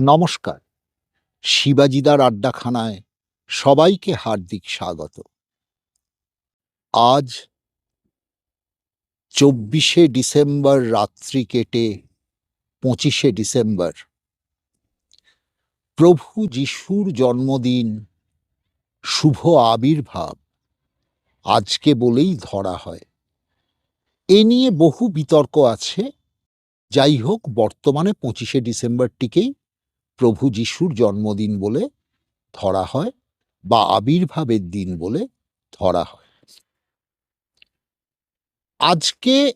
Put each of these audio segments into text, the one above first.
নমস্কার। শিবাজিদার আড্ডাখানায় সবাইকে হার্দিক স্বাগত। আজ চব্বিশে ডিসেম্বর রাত্রি কেটে পঁচিশে ডিসেম্বর। প্রভু যিশুর জন্মদিন, শুভ আবির্ভাব আজকে বলেই ধরা হয়। এ নিয়ে বহু বিতর্ক আছে। যাই হোক, বর্তমানে পঁচিশে ডিসেম্বরটিকেই প্রভু যিশুর জন্মদিন বলে ধরা হয় বা আবির্ভাবের দিন বলে ধরা হয়। আজকে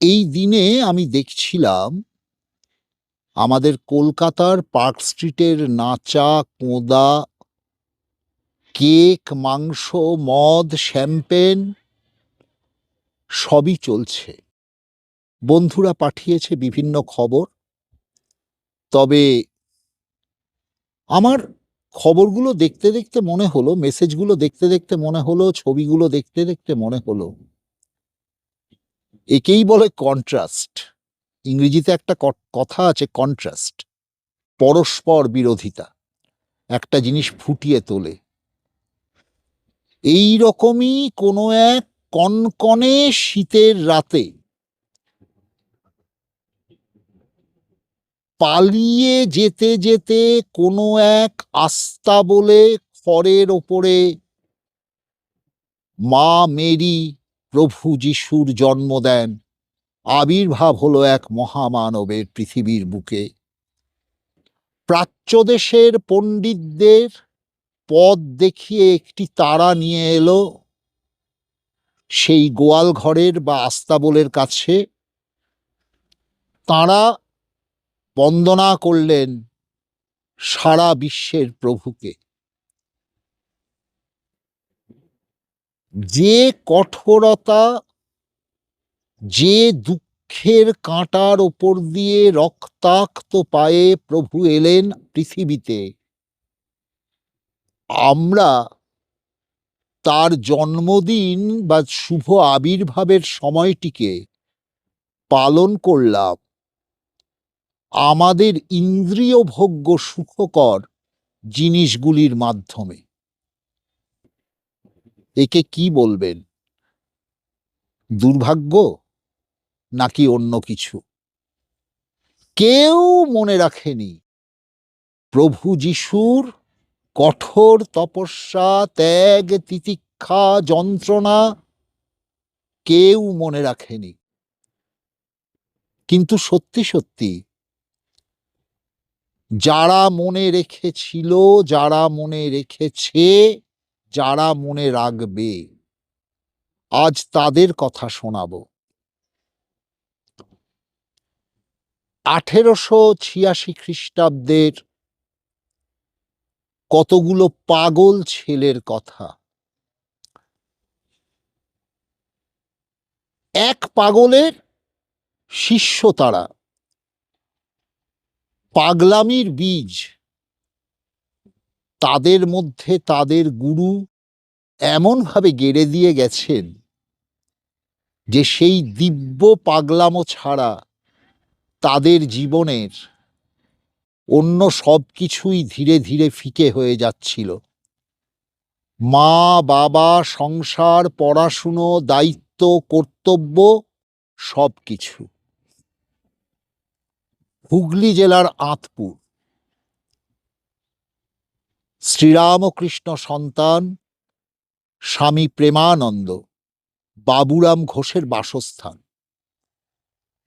এই দিনে আমি দেখছিলাম আমাদের কলকাতার পার্ক স্ট্রিটের নাচা, কোঁদা, কেক, মাংস, মদ, শ্যাম্পেন সবই চলছে। বন্ধুরা পাঠিয়েছে বিভিন্ন খবর। তবে আমার খবরগুলো দেখতে দেখতে মনে হলো, মেসেজগুলো দেখতে দেখতে মনে হলো, ছবিগুলো দেখতে দেখতে মনে হলো, একেই বলে কন্ট্রাস্ট ইংরেজিতে একটা কথা আছে কন্ট্রাস্ট পরস্পর বিরোধিতা, একটা জিনিস ফুটিয়ে তোলে। এই রকমই কোনো এক কনকনে শীতের রাতে পালিয়ে যেতে যেতে কোনো এক আস্থা বলে খড়ের ওপরে, মা মেরি, প্রভু যিশুর জন্ম দেন। আবির্ভাব হলো এক মহামানবের পৃথিবীর বুকে। প্রাচ্যদেশের পণ্ডিতদের পথ দেখিয়ে একটি তারা নিয়ে এলো। সেই গোয়াল ঘরের বা আস্তাবলের কাছে তাঁরা বন্দনা করলেন সারা বিশ্বের প্রভুকে। যে কঠোরতা, যে দুঃখের কাঁটার ওপর দিয়ে রক্তাক্ত পায়ে প্রভু এলেন পৃথিবীতে, আমরা তার জন্মদিন বা শুভ আবির্ভাবের সময়টিকে পালন করলাম। আমাদের ইন্দ্রিয় ভোগ্য সুখকর জিনিসগুলির মাধ্যমে। একে কি বলবেন? দুর্ভাগ্য নাকি অন্য কিছু? কেউ মনে রাখেনি। প্রভু যিশুর কঠোর তপস্যা, ত্যাগ, তিতিক্ষা, যন্ত্রণা কেউ মনে রাখেনি। কিন্তু সত্যি সত্যি যারা মনে রেখেছিল, যারা মনে রেখেছে, যারা মনে রাখবে। আজ তাদের কথা শোনাবো। আঠেরোশো ছিয়াশি খ্রিস্টাব্দের কতগুলো পাগল ছেলের কথা? এক পাগলের শিষ্য তারা। পাগলামির বীজ। তাদের মধ্যে তাদের গুরু এমনভাবে গেড়ে দিয়ে গেছেন যে সেই দিব্য পাগলামো ছাড়া তাদের জীবনের অন্য সব কিছুই ধীরে ধীরে ফিকে হয়ে যাচ্ছিল। মা, বাবা, সংসার, পড়াশুনো, দায়িত্ব, কর্তব্য সব কিছু হুগলি জেলার আঁতপুর। শ্রীরামকৃষ্ণ সন্তান, স্বামী প্রেমানন্দ, বাবুরাম ঘোষের বাসস্থান।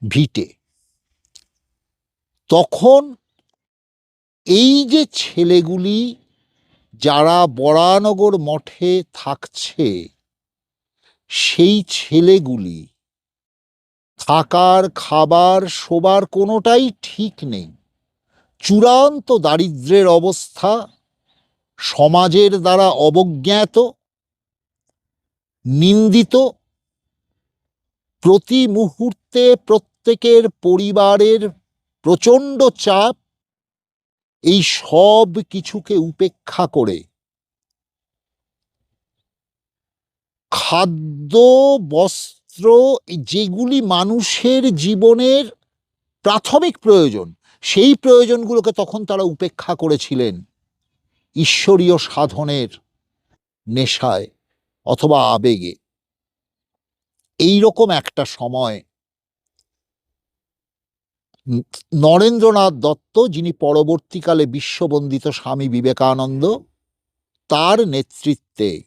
ভিটে। তখন এই যে ছেলেগুলি যারা বরানগর মঠে থাকছে, সেই ছেলেগুলি থাকার, খাবার, শোবার কোনোটাই ঠিক নেই। চূড়ান্ত দারিদ্র্যের অবস্থা সমাজের দ্বারা অবজ্ঞাত, নিন্দিত, প্রতি মুহূর্তে প্রত্যেকের পরিবারের প্রচণ্ড চাপ, এই সব কিছুকে উপেক্ষা করে। খাদ্য, বস্ত্র এই যেগুলি মানুষের জীবনের প্রাথমিক প্রয়োজন, সেই প্রয়োজনগুলোকে তখন তারা উপেক্ষা করেছিলেন ঈশ্বরীয় সাধনের নেশায় অথবা আবেগে। এই রকম একটা সময় নরেন্দ্রনাথ দত্ত, যিনি পরবর্তীকালে বিশ্ববন্দিত স্বামী বিবেকানন্দ, তার নেতৃত্বে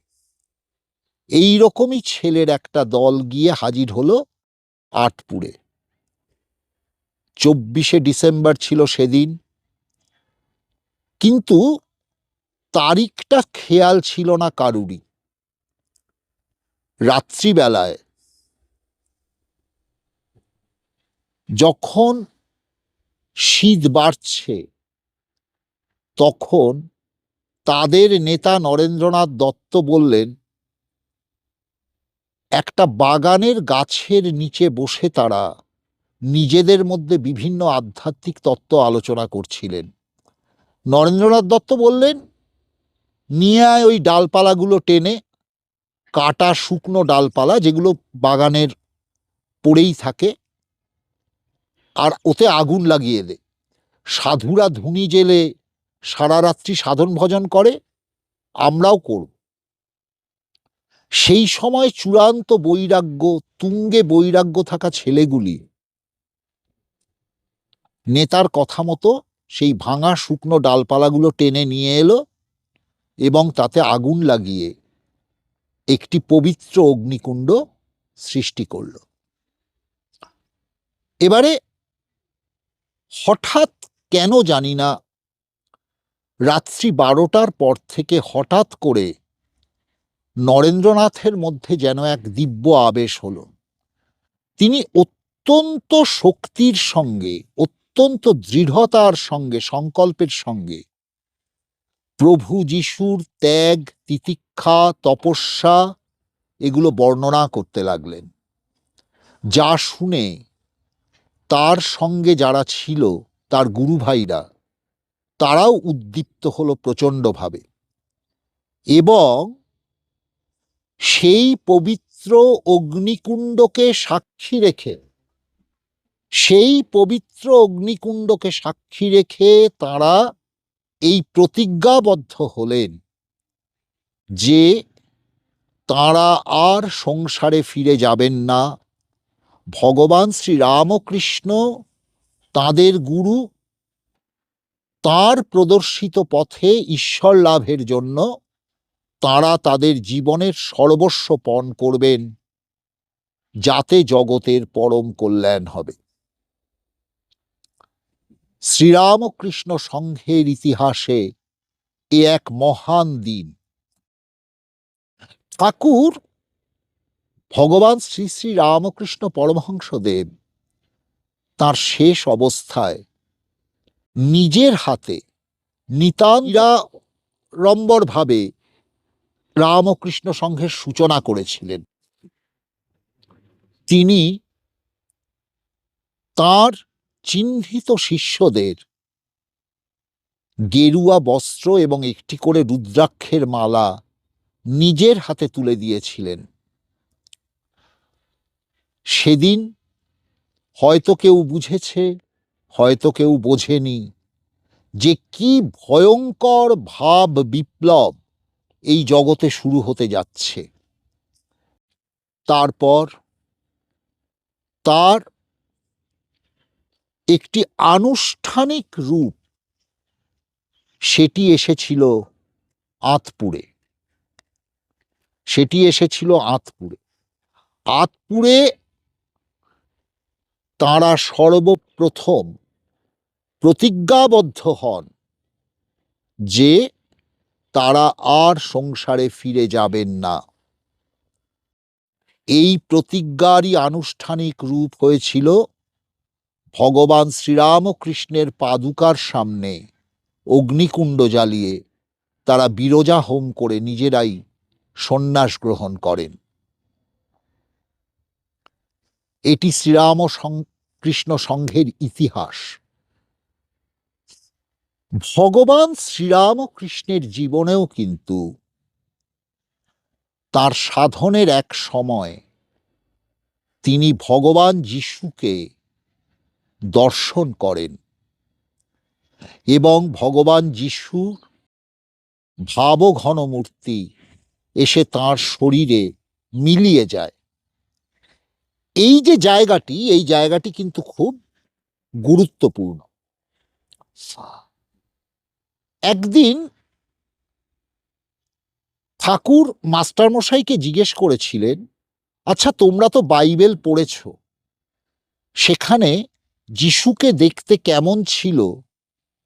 এই রকমই ছেলের একটা দল গিয়ে হাজির হলো আটপুরে। চব্বিশে ডিসেম্বর ছিল সেদিন। কিন্তু তারিখটা খেয়াল ছিল না কারুরই। রাত্রিবেলায় যখন শীত বাড়ছে, তখন তাদের নেতা নরেন্দ্রনাথ দত্ত বললেন একটা বাগানের গাছের নিচে বসে তারা নিজেদের মধ্যে বিভিন্ন আধ্যাত্মিক তত্ত্ব আলোচনা করছিলেন। নরেন্দ্রনাথ দত্ত বললেন, নিয়ে আয় ওই ডালপালাগুলো টেনে, কাটা শুকনো ডালপালা যেগুলো বাগানের পড়েই থাকে, আর ওতে আগুন লাগিয়ে দে। সাধুরা ধুনি জেলে সারা রাত্রি সাধন ভজন করে, আমরাও করব। সেই সময় চূড়ান্ত বৈরাগ্য, তুঙ্গে বৈরাগ্য থাকা ছেলেগুলি। নেতার কথা মতো সেই ভাঙা শুকনো ডালপালাগুলো টেনে নিয়ে এলো এবং তাতে আগুন লাগিয়ে একটি পবিত্র অগ্নিকুণ্ড সৃষ্টি করল। এবারে হঠাৎ কেন জানি না, রাত্রি বারোটার পর থেকে হঠাৎ করে নরেন্দ্রনাথের মধ্যে যেন এক দিব্য আবেশ হলো। তিনি অত্যন্ত শক্তির সঙ্গে, অত্যন্ত দৃঢ়তার সঙ্গে, সংকল্পের সঙ্গে প্রভু যিশুর ত্যাগ, তিতিক্ষা, তপস্যা এগুলো বর্ণনা করতে লাগলেন। যা শুনে তার সঙ্গে যারা ছিল, তার গুরু ভাইরা, তারাও উদ্দীপ্ত হলো প্রচণ্ডভাবে। এবং সেই পবিত্র অগ্নিকুণ্ডকে সাক্ষী রেখে, সেই পবিত্র অগ্নিকুণ্ডকে সাক্ষী রেখে তারা এই প্রতিজ্ঞাবদ্ধ হলেন যে তারা আর সংসারে ফিরে যাবেন না। ভগবান শ্রী রামকৃষ্ণ তাঁদের গুরু, তার প্রদর্শিত পথে ঈশ্বর লাভের জন্য তাঁরা তাদের জীবনের সর্বস্ব পণ করবেন, যাতে জগতের পরম কল্যাণ হবে। শ্রীরামকৃষ্ণ সংঘের ইতিহাসে এ এক মহান দিন। ঠাকুর ভগবান শ্রী শ্রী রামকৃষ্ণ পরমহংসদেব তার শেষ অবস্থায় নিজের হাতে নিতানিরাড়ম্বরভাবে রামকৃষ্ণ সংঘের সূচনা করেছিলেন। তিনি তার চিহ্নিত শিষ্যদের গেরুয়া বস্ত্র এবং একটি করে রুদ্রাক্ষের মালা নিজের হাতে তুলে দিয়েছিলেন। সেদিন হয়তো কেউ বুঝেছে, হয়তো কেউ বোঝেনি যে কি ভয়ঙ্কর ভাব বিপ্লব এই জগতে শুরু হতে যাচ্ছে। তারপর তার একটি আনুষ্ঠানিক রূপ সেটি এসেছিল আতপুরে। সেটি এসেছিল আতপুরে। আতপুরে তাঁরা সর্বপ্রথম প্রতিজ্ঞাবদ্ধ হন যে তারা আর সংসারে ফিরে যাবেন না। এই প্রতিজ্ঞারই আনুষ্ঠানিক রূপ হয়েছিল ভগবান শ্রীরামকৃষ্ণের পাদুকার সামনে অগ্নিকুণ্ড জ্বালিয়ে তারা বিরজা হোম করে নিজেরাই সন্ন্যাস গ্রহণ করেন। এটি শ্রীরাম কৃষ্ণ সংঘের ইতিহাস। ভগবান শ্রীরামকৃষ্ণের জীবনেও কিন্তু তার সাধনের এক সময় তিনি ভগবান যিশুকে দর্শন করেন এবং ভগবান যিশুর ভাবঘন মূর্তি এসে তার শরীরে মিলিয়ে যায়। এই যে জায়গাটি, এই জায়গাটি কিন্তু খুব গুরুত্বপূর্ণ। একদিন ঠাকুর মাস্টারমশাইকে জিজ্ঞেস করেছিলেন আচ্ছা তোমরা তো বাইবেল পড়েছ, সেখানে যিশুকে দেখতে কেমন ছিল?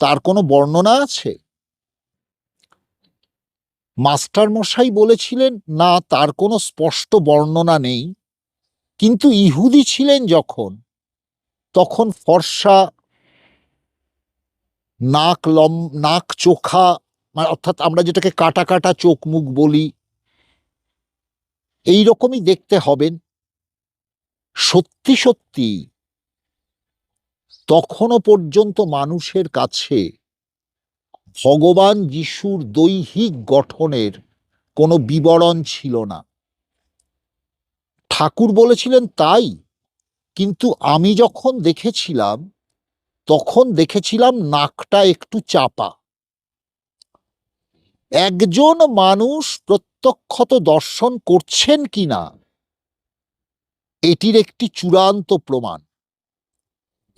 তার কোনো বর্ণনা আছে? মাস্টারমশাই বলেছিলেন, না, তার কোনো স্পষ্ট বর্ণনা নেই। কিন্তু ইহুদি ছিলেন যখন, তখন ফর্সা নাক লম, নাক চোখা মানে অর্থাৎ আমরা যেটাকে কাটা কাটা চোখ মুখ বলি। এই রকমই দেখতে হবেন। সত্যি সত্যি তখনও পর্যন্ত মানুষের কাছে ভগবান যিশুর দৈহিক গঠনের কোনো বিবরণ ছিল না। ঠাকুর বলেছিলেন, তাই। কিন্তু আমি যখন দেখেছিলাম তখন দেখেছিলাম নাকটা একটু চাপা। একজন মানুষ প্রত্যক্ষত দর্শন করছেন কিনা, এটির একটি চূড়ান্ত প্রমাণ।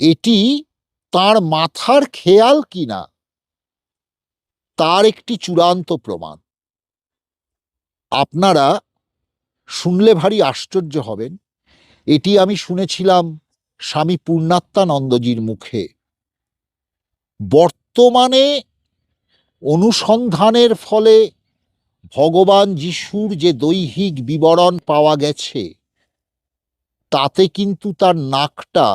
এটি তার মাথার খেয়াল কিনা, তার একটি চূড়ান্ত প্রমাণ। আপনারা শুনলে ভারী আশ্চর্য হবেন। এটি আমি শুনেছিলাম স্বামী পূর্ণাত্মানন্দজির মুখে। বর্তমানে অনুসন্ধানের ফলে ভগবান যিশুর যে দৈহিক বিবরণ পাওয়া গেছে, তাতে কিন্তু তার নাকটা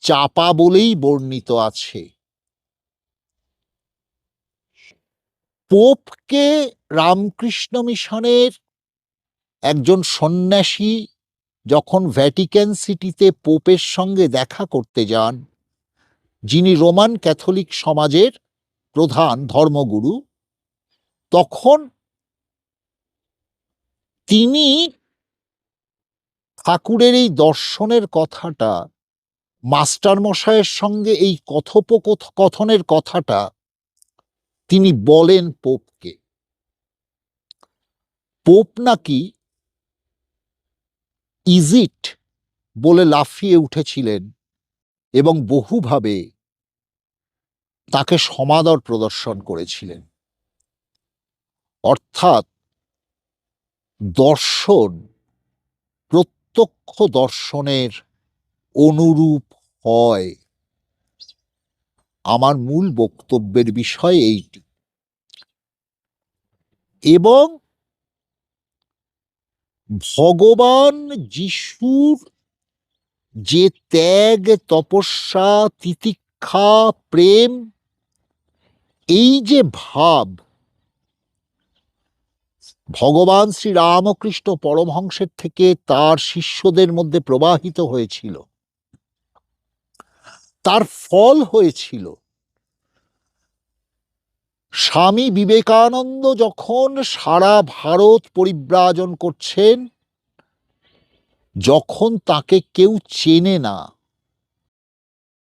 চাপা বলেই বর্ণিত আছে। পোপকে রামকৃষ্ণ মিশনের একজন সন্ন্যাসী যখন ভ্যাটিক্যান সিটিতে পোপের সঙ্গে দেখা করতে যান, যিনি রোমান ক্যাথলিক সমাজের প্রধান ধর্মগুরু, তখন তিনি ঠাকুরের এই দর্শনের কথাটা মাস্টার মশাইয়ের সঙ্গে এই কথোপকথনের কথাটা তিনি বলেন পোপকে পোপ নাকি ইজিট বলে লাফিয়ে উঠেছিলেন এবং বহুভাবে তাকে সমাদর প্রদর্শন করেছিলেন। অর্থাৎ দর্শন, প্রত্যক্ষ দর্শনের অনুরূপ হয়। আমার মূল বক্তব্যের বিষয় এইটি। এবং ভগবান যিশুর যে ত্যাগ, তপস্যা, তিতিক্ষা, প্রেম, এই যে ভাব, ভগবান শ্রী রামকৃষ্ণ পরমহংসের থেকে তার শিষ্যদের মধ্যে প্রবাহিত হয়েছিল। তার ফল হয়েছিল। স্বামী বিবেকানন্দ যখন সারা ভারত পরিব্রাজন করছেন, যখন তাকে কেউ চেনে না,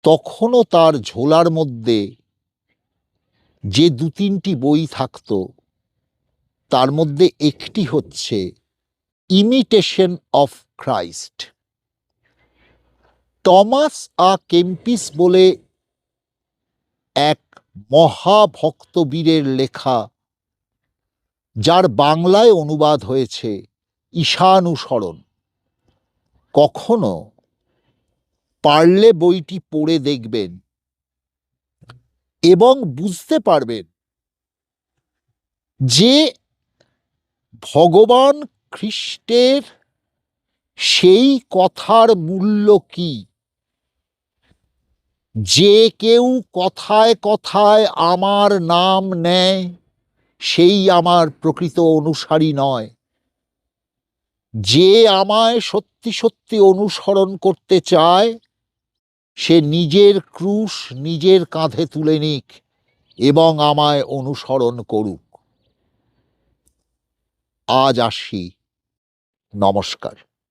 তখনও তার ঝোলার মধ্যে যে দু তিনটি বই থাকতো, তার মধ্যে একটি হচ্ছে imitation of Christ Thomas a Kempis বলে এক মহাভক্তবীরের লেখা, যার বাংলায় অনুবাদ হয়েছে ঈশানুসরণ। কখনো পারলে বইটি পড়ে দেখবেন এবং বুঝতে পারবেন যে ভগবান খ্রিস্টের সেই কথার মূল্য কি। যে কেউ কথায় কথায় আমার নাম নেয়, সেই আমার প্রকৃত অনুসারী নয়। যে আমায় সত্যি সত্যি অনুসরণ করতে চায়, সে নিজের ক্রুশ নিজের কাঁধে তুলে নিক এবং আমায় অনুসরণ করুক। আজ আসি। নমস্কার।